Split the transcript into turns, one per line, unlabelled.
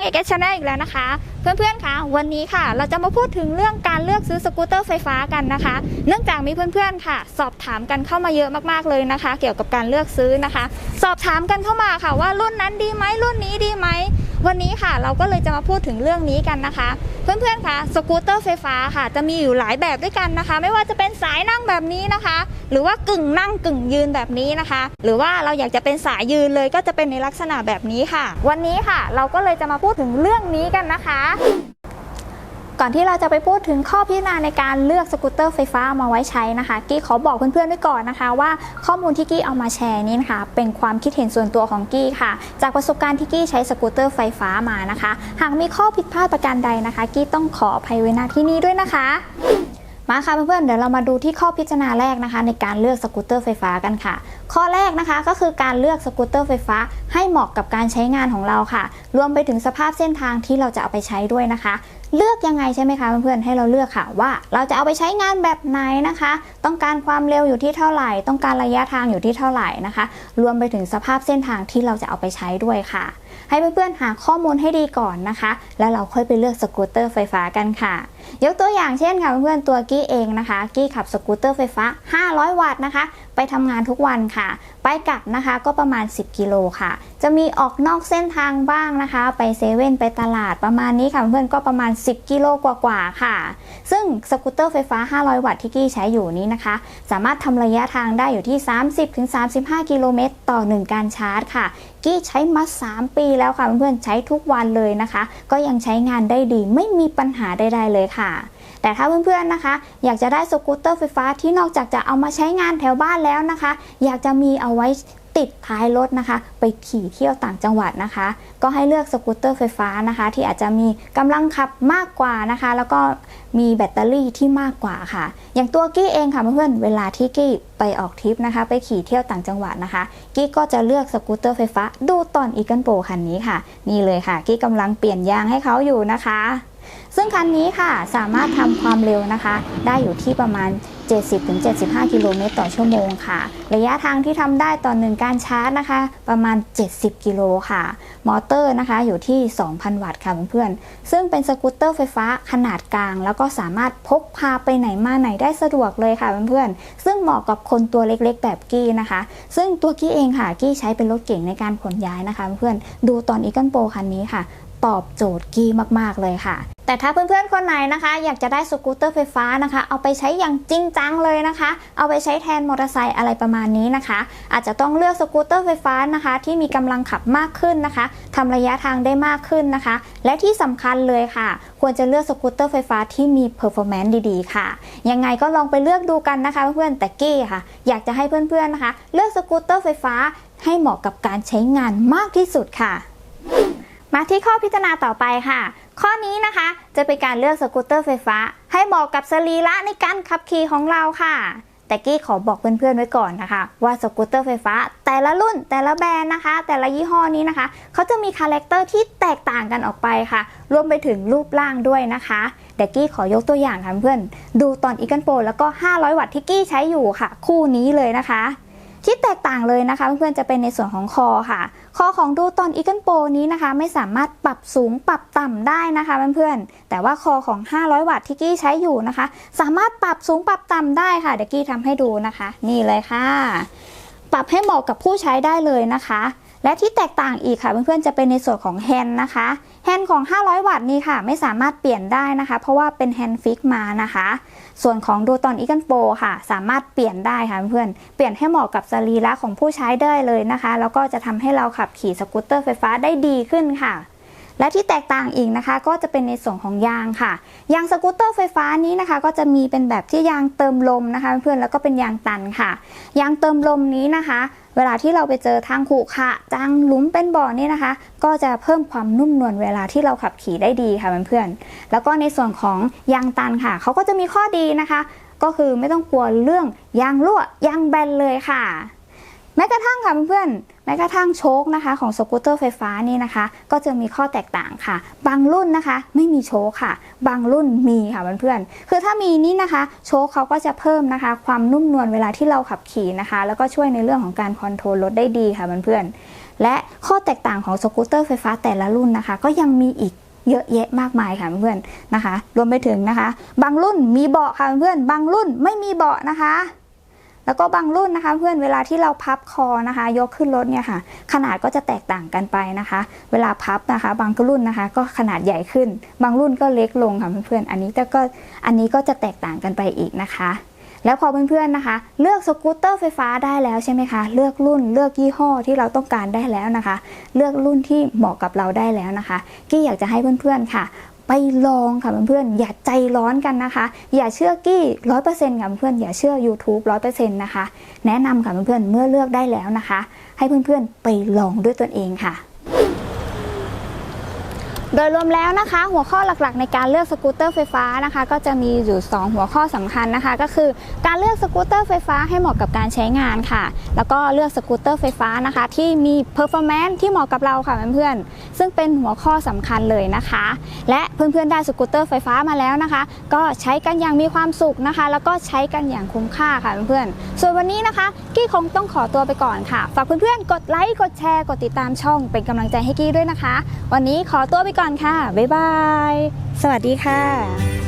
องเอกชแนลอีกแล้วนะคะ เพื่อนๆคะวันนี้ค่ะ เราจะมาพูดถึงเรื่องการเลือกซื้อสกูตเตอร์ไฟฟ้ากันนะคะ เนื่องจากมีเพื่อนๆค่ะ สอบถามกันเข้ามาเยอะมากๆเลยนะคะ เกี่ยวกับการเลือกซื้อนะคะ สอบถามกันเข้ามาค่ะว่ารุ่นนั้นดีไหมรุ่นนี้ดีไหม วันนี้ค่ะเราก็เลยจะมาพูดถึงเรื่องนี้กันนะคะ เพื่อนๆคะสกูตเตอร์ไฟฟ้าค่ะ จะมีอยู่หลายแบบด้วยกันนะคะ ไม่ว่าจะเป็นสายนั่งแบบนี้นะคะ หรือว่ากึ่งนั่งกึ่งยืนแบบนี้นะคะ หรือว่าเราอยากจะเป็นสายยืนเลยก็จะเป็นในลักษณะแบบนี้ค่ะ วันนี้ค่ะ เราก็เลยจะมาพูดถึงเรื่องนี้กันนะคะ ก่อนที่เราจะไปพูดถึงข้อพิจารณาในการเลือกสกูตเตอร์ไฟฟ้ามาไว้ใช้นะคะ กี้ขอบอกเพื่อนๆไว้ก่อนนะคะ ว่าข้อมูลที่กี้เอามาแชร์นี้นะคะ เป็นความคิดเห็นส่วนตัวของกี้ค่ะ จากประสบการณ์ที่กี้ใช้สกูตเตอร์ไฟฟ้ามานะคะ หากมีข้อผิดพลาดประการใดนะคะ กี้ต้องขออภัยไว้ณที่นี้ด้วยนะคะ มาค่ะเพื่อนๆเดี๋ยวเรามาดูที่ข้อพิจารณาแรกนะคะ ในการเลือกสกูตเตอร์ไฟฟ้ากันค่ะ ข้อแรกนะคะก็คือการเลือกสกูตเตอร์ไฟฟ้า ให้เหมาะกับการใช้งานของเราค่ะ รวมไปถึงสภาพเส้นทางที่เราจะเอาไปใช้ด้วยนะคะ เลือกยังไงใช่ไหมคะเพื่อนๆให้เราเลือกค่ะว่าเราจะเอาไปใช้งานแบบไหนนะคะ ต้องการความเร็วอยู่ที่เท่าไหร่ ต้องการระยะทางอยู่ที่เท่าไหร่นะคะ รวมไปถึงสภาพเส้นทางที่เราจะเอาไปใช้ด้วยค่ะ ให้เพื่อนๆหาข้อมูลให้ดีก่อนนะคะ แล้วเราค่อยไปเลือกสกูตเตอร์ไฟฟ้ากันค่ะ ยกตัวอย่างเช่นค่ะเพื่อนๆตัวกี้เองนะคะ กี้ขับสกูตเตอร์ไฟฟ้า 500 วัตต์นะคะ ไปทำงานทุกวันค่ะ ไปกลับนะคะก็ประมาณ 10 กิโลค่ะ จะมีออกนอกเส้นทางบ้างนะคะ ไปเซเว่นไปตลาดประมาณนี้ค่ะเพื่อนๆก็ประมาณ 10 กิโลกว่าๆค่ะ ซึ่งสกูตเตอร์ไฟฟ้า 500 วัตต์ที่กี้ใช้อยู่นี้นะคะ สามารถทำระยะทางได้อยู่ที่ 30-35 กิโลเมตรต่อ 1 การชาร์จค่ะกี้ใช้มา 3 ปีแล้วค่ะเพื่อนๆใช้ทุกวันเลยนะคะ ก็ยังใช้งานได้ดีไม่มีปัญหาใดๆเลยค่ะแต่ถ้าเพื่อนๆนะคะ อยากจะได้สกูตเตอร์ไฟฟ้าที่นอกจากจะเอามาใช้งานแถวบ้านแล้วนะคะ อยากจะมีเอาไว้ ติดท้ายรถนะคะ ไปขี่เที่ยวต่างจังหวัดนะคะ ก็ให้เลือกสกูตเตอร์ไฟฟ้านะคะ ที่อาจจะมีกำลังขับมากกว่านะคะ แล้วก็มีแบตเตอรี่ที่มากกว่าค่ะ อย่างตัวกี้เองค่ะเพื่อนๆเวลาที่กี้ไปออกทริปนะคะ ไปขี่เที่ยวต่างจังหวัดนะคะ กี้ก็จะเลือกสกูตเตอร์ไฟฟ้า ดูตอนอีกันโปคันนี้ค่ะ นี่เลยค่ะ กี้กำลังเปลี่ยนยางให้เขาอยู่นะคะ ซึ่งคันนี้ค่ะสามารถทำความเร็วนะคะ ได้อยู่ที่ประมาณ 70-75 กิโลเมตรต่อชั่วโมงค่ะ ระยะทางที่ทำได้ต่อหนึ่งการชาร์จนะคะ ประมาณ 70 กิโลค่ะ มอเตอร์นะคะอยู่ที่ 2,000 วัตต์ค่ะเพื่อนๆ ซึ่งเป็นสกูตเตอร์ไฟฟ้าขนาดกลาง แล้วก็สามารถพกพาไปไหนมาไหนได้สะดวกเลยค่ะเพื่อนๆ ซึ่งเหมาะกับคนตัวเล็กๆ แบบกี้นะคะ ซึ่งตัวกี้เองค่ะกี้ใช้เป็นรถเก่งในการขนย้ายนะคะเพื่อนๆ ดูตอนอีกันโปคันนี้ค่ะ ตอบโจทย์กี้มากๆเลยค่ะ แต่ถ้าเพื่อนๆคนไหนนะคะ อยากจะได้สกูตเตอร์ไฟฟ้านะคะ เอาไปใช้อย่างจริงจังเลยนะคะ เอาไปใช้แทนมอเตอร์ไซค์อะไรประมาณนี้นะคะ อาจจะต้องเลือกสกูตเตอร์ไฟฟ้านะคะ ที่มีกำลังขับมากขึ้นนะคะทำระยะทางได้มากขึ้นนะคะ และที่สำคัญเลยค่ะ ควรจะเลือกสกูตเตอร์ไฟฟ้าที่มีเพอร์ฟอร์แมนซ์ดีๆค่ะ ยังไงก็ลองไปเลือกดูกันนะคะ เพื่อนๆแต่กี้ค่ะ อยากจะให้เพื่อนๆนะคะ เลือกสกูตเตอร์ไฟฟ้าให้เหมาะกับการใช้งานมากที่สุดค่ะ มาที่ข้อพิจารณาต่อไปค่ะ ข้อนี้นะคะจะเป็นการเลือกสกูตเตอร์ไฟฟ้า ให้เหมาะกับสรีระในการขับขี่ของเราค่ะ แต่กี้ขอบอกเพื่อนๆไว้ก่อนนะคะ ว่าสกูตเตอร์ไฟฟ้า แต่ละรุ่น แต่ละแบรนด์นะคะ แต่ละยี่ห้อนี้นะคะเขาจะมีคาแรคเตอร์ที่แตกต่างกันออกไปค่ะ รวมไปถึงรูปร่างด้วยนะคะแต่กี้ขอยกตัวอย่างค่ะเพื่อนดูตอนอีกันโปแล้วก็ 500 วัตต์ที่กี้ใช้อยู่ค่ะ คู่นี้เลยนะคะ ที่แตกต่างเลยนะคะ เพื่อนๆจะเป็นในส่วนของคอค่ะ คอของดูตอนอีเกิลโปนี้นะคะ ไม่สามารถปรับสูงปรับต่ำได้นะคะเพื่อนๆแต่ว่าคอของ 500 วัตต์ที่กี้ใช้อยู่นะคะ สามารถปรับสูงปรับต่ำได้ค่ะเดี๋ยวกี้ทำให้ดูนะคะ นี่เลยค่ะ ปรับให้เหมาะกับผู้ใช้ได้เลยนะคะ และที่แตกต่างอีกค่ะเพื่อนๆจะเป็นในส่วนของแฮนด์นะคะแฮนด์ของ 500 วัตต์นี้ค่ะ ไม่สามารถเปลี่ยนได้นะคะ เพราะว่าเป็นแฮนด์ฟิกมานะคะ ส่วนของดูตอนอีกันโปค่ะ สามารถเปลี่ยนได้ค่ะเพื่อนเปลี่ยนให้เหมาะกับสรีระของผู้ใช้ได้เลยนะคะ แล้วก็จะทำให้เราขับขี่สกูตเตอร์ไฟฟ้าได้ดีขึ้นค่ะ และที่แตกต่างอีกนะคะก็จะเป็นในส่วนของยางค่ะ ยางสกูตเตอร์ไฟฟ้านี้นะคะ ก็จะมีเป็นแบบที่ยางเติมลมนะคะ เพื่อนแล้วก็เป็นยางตันค่ะ ยางเติมลมนี้นะคะ เวลาที่เราไปเจอทางขรุขระจางหลุมเป็นบ่อนี่นะคะ ก็จะเพิ่มความนุ่มนวลเวลาที่เราขับขี่ได้ดีค่ะเพื่อนๆแล้วก็ในส่วนของยางตันค่ะเขาก็จะมีข้อดีนะคะ ก็คือไม่ต้องกลัวเรื่องยางรั่วยางแบนเลยค่ะ แม้กระทั่งค่ะเพื่อนๆแม้กระทั่งโชคนะคะของสกูตเตอร์ไฟฟ้านี่นะคะ ก็จะมีข้อแตกต่างค่ะ บางรุ่นนะคะไม่มีโชคค่ะ บางรุ่นมีค่ะเพื่อนๆคือถ้ามีนี่นะคะ โชคเขาก็จะเพิ่มนะคะ ความนุ่มนวลเวลาที่เราขับขี่นะคะ แล้วก็ช่วยในเรื่องของการคอนโทรลรถได้ดีค่ะเพื่อนๆและข้อแตกต่างของสกูตเตอร์ไฟฟ้าแต่ละรุ่นนะคะ ก็ยังมีอีกเยอะแยะมากมายค่ะเพื่อนๆนะคะ รวมไปถึงนะคะ บางรุ่นมีเบาะค่ะเพื่อนๆบางรุ่นไม่มีเบาะนะคะ แล้วก็บางรุ่นนะคะ เพื่อนเวลาที่เราพับคอนะคะ ยกขึ้นรถเนี่ยค่ะ ขนาดก็จะแตกต่างกันไปนะคะ เวลาพับนะคะ บางรุ่นนะคะ ก็ขนาดใหญ่ขึ้น บางรุ่นก็เล็กลงค่ะเพื่อนๆอันนี้แต่ก็อันนี้ก็จะแตกต่างกันไปอีกนะคะแล้วพอเพื่อนๆนะคะ เลือกสกูตเตอร์ไฟฟ้าได้แล้วใช่ไหมคะ เลือกรุ่นเลือกยี่ห้อที่เราต้องการได้แล้วนะคะ เลือกรุ่นที่เหมาะกับเราได้แล้วนะคะ กี้อยากจะให้เพื่อนๆค่ะ ไปลองค่ะเพื่อนๆอย่าใจร้อนกันนะคะ อย่าเชื่อกี้ร้อยเปอร์เซ็นต์ค่ะเพื่อนๆอย่าเชื่อ YouTube ร้อยเปอร์เซ็นต์นะคะ แนะนำค่ะเพื่อนๆเมื่อเลือกได้แล้วนะคะ ให้เพื่อนๆไปลองด้วยตนเองค่ะ โดยรวมแล้วนะคะ หัวข้อหลักๆ ในการเลือกสกูตเตอร์ไฟฟ้านะคะ ก็จะมีอยู่ 2 หัวข้อสำคัญนะคะ ก็คือการเลือกสกูตเตอร์ไฟฟ้าให้เหมาะกับการใช้งานค่ะ แล้วก็เลือกสกูตเตอร์ไฟฟ้านะคะ ที่มีเพอร์ฟอร์แมนซ์ที่เหมาะกับเราค่ะเพื่อนๆซึ่งเป็นหัวข้อสำคัญเลยนะคะ และเพื่อนๆได้สกูตเตอร์ไฟฟ้ามาแล้วนะคะ ก็ใช้กันอย่างมีความสุขนะคะ แล้วก็ใช้กันอย่างคุ้มค่าค่ะเพื่อนๆส่วนวันนี้นะคะกี้คงต้องขอตัวไปก่อนค่ะฝากเพื่อนๆกดไลค์กดแชร์กดติดตามช่อง เป็นกำลังใจให้กี้ด้วยนะคะ วันนี้ขอตัวไปก่อนค่ะ บ๊ายบาย สวัสดีค่ะ